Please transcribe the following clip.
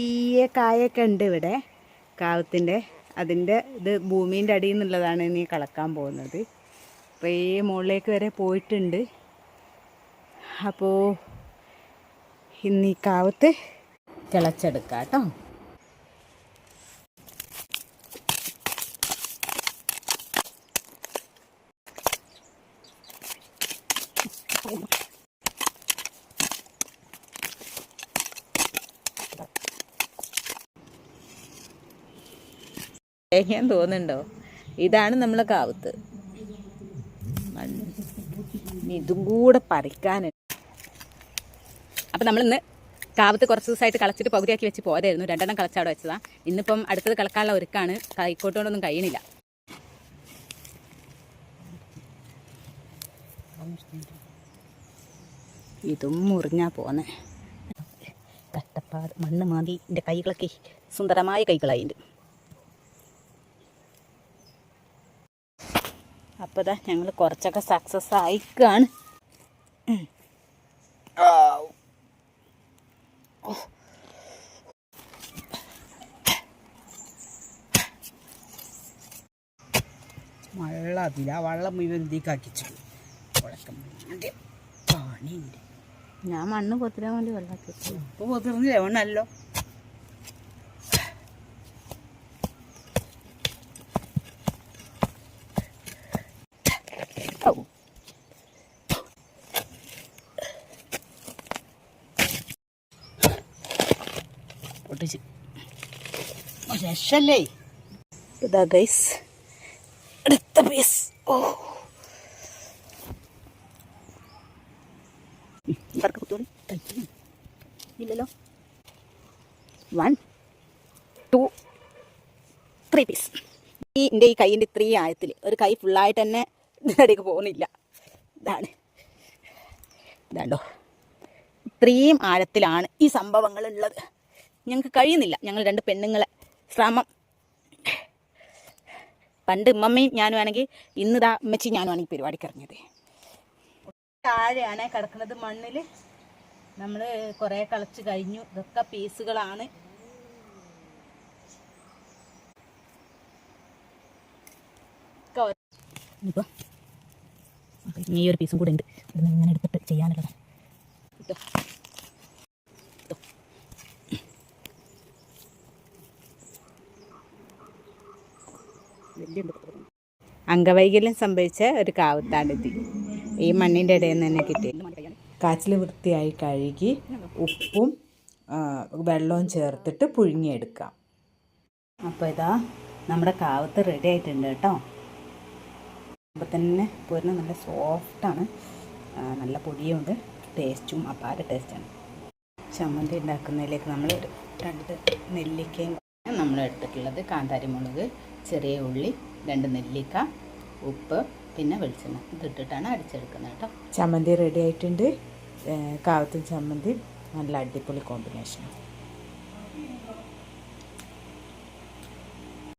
ചെറിയ കായൊക്കെ ഉണ്ട് ഇവിടെ. കാവത്തിന്റെ അതിന്റെ ഇത് ഭൂമീന്റെ അടിയിൽ നിന്നുള്ളതാണ് ഇനി കളക്കാൻ പോകുന്നത്. അപ്പോൾ ഈ മുകളിലേക്ക് വരെ പോയിട്ടുണ്ട്. അപ്പോൾ ഇന്ന് ഈ കാവത്ത് കിളച്ചെടുക്കാം കേട്ടോ. ഞാൻ തോന്നുന്നുണ്ടോ? ഇതാണ് നമ്മളെ കാവത്ത്. ഇതും കൂടെ പറിക്കാനുണ്ട് അപ്പം നമ്മളിന്ന് കാവത്ത് കുറച്ച് ദിവസമായിട്ട് കളച്ചിട്ട് പകുതിയാക്കി വെച്ച് പോരായിരുന്നു. രണ്ടെണ്ണം കളച്ചവിടെ വെച്ചതാ. ഇന്നിപ്പം അടുത്തത് കളക്കാനുള്ള ഒരുക്കാണ്. കൈക്കോട്ടുകൊണ്ടൊന്നും കഴിയണില്ല. ഇതും മുറിഞ്ഞാ പോന്നെ. കഷ്ടപ്പാട് മണ്ണ് മാന്തി. എന്റെ കൈകളൊക്കെ സുന്ദരമായ കൈകളായിട്ടുണ്ട് അപ്പോൾ ഇതാ ഞങ്ങൾ കുറച്ചൊക്കെ സക്സസ് ആയിക്കാണ് വെള്ള അതില. വെള്ളം അതില്ല ആ വെള്ളം മുഴുവൻ ഇതിക്കാക്കിച്ചു പണിയുണ്ട്. ഞാൻ മണ്ണ് പൊത്തിരാൻ വേണ്ടി വെള്ളം വെച്ചു. ഇപ്പൊ പൊതിർന്നില്ല പൊട്ടിച്ച്. രക്ഷല്ലേ ഇതാ ഗൈസ് അടുത്ത പീസ് ഓ. ഇവർക്ക് കുത്തോളി ഇല്ലല്ലോ. വൺ ടു ത്രീ പീസ് ഈ എന്റെ ഈ കൈയിന്റെ ഇത്രയും ആയത്തിൽ ഒരു കൈ ഫുള്ളായിട്ട് തന്നെ ഇതിനടിക്ക് പോകുന്നില്ല. ഇതാണ്. ഇതാണ്ടോ. ഇത്രയും ആഴത്തിലാണ് ഈ സംഭവങ്ങൾ ഉള്ളത് ഞങ്ങൾക്ക് കഴിയുന്നില്ല. ഞങ്ങൾ രണ്ട് പെണ്ണുങ്ങളെ ശ്രമം പണ്ട് ഉമ്മമ്മയും ഞാനും ആണെങ്കിൽ ഇന്ന് ഇതാ അമ്മച്ചി ഞാനും ആണെങ്കിൽ പരിപാടിക്ക് ഇറങ്ങിയത്. താഴെയാണ് കിടക്കുന്നത് മണ്ണിൽ നമ്മൾ കുറേ കളച്ച് കഴിഞ്ഞു. ഇതൊക്കെ പീസുകളാണ്. ഈ ഒരു പീസും കൂടെ ഉണ്ട്. ഇവിടുന്ന് ഇങ്ങനെ എടുത്തിട്ട് ചെയ്യാനുള്ളതാണ്. ഇട്ടോ. അംഗവൈകല്യം സംഭവിച്ച ഒരു കാവത്താണിത് ഈ മണ്ണിന്റെ ഇടയിൽ നിന്ന് തന്നെ കിട്ടി. കാച്ചിൽ വൃത്തിയായി കഴുകി ഉപ്പും വെള്ളവും ചേർത്തിട്ട് പുഴുങ്ങിയെടുക്കാം. അപ്പോൾ ഇതാ നമ്മുടെ കാവത്ത് റെഡി ആയിട്ടുണ്ട് കേട്ടോ. അപ്പോൾ തന്നെ പോരുന്ന നല്ല സോഫ്റ്റാണ്. നല്ല പൊടിയുണ്ട്. ടേസ്റ്റും അപാര ടേസ്റ്റാണ്. ചമ്മന്തി ഉണ്ടാക്കുന്നതിലേക്ക് നമ്മൾ രണ്ട് നെല്ലിക്കയും നമ്മൾ എടുത്തിട്ടുള്ളത് കാന്താരി മുളക് ചെറിയ ഉള്ളി രണ്ട് നെല്ലിക്ക ഉപ്പ് പിന്നെ വെളിച്ചെണ്ണ. ഇതിട്ടിട്ടാണ് അടിച്ചെടുക്കുന്നത് കേട്ടോ. ചമ്മന്തി റെഡി ആയിട്ടുണ്ട്. കാവത്തും ചമ്മന്തി. നല്ല അടിപൊളി കോമ്പിനേഷൻ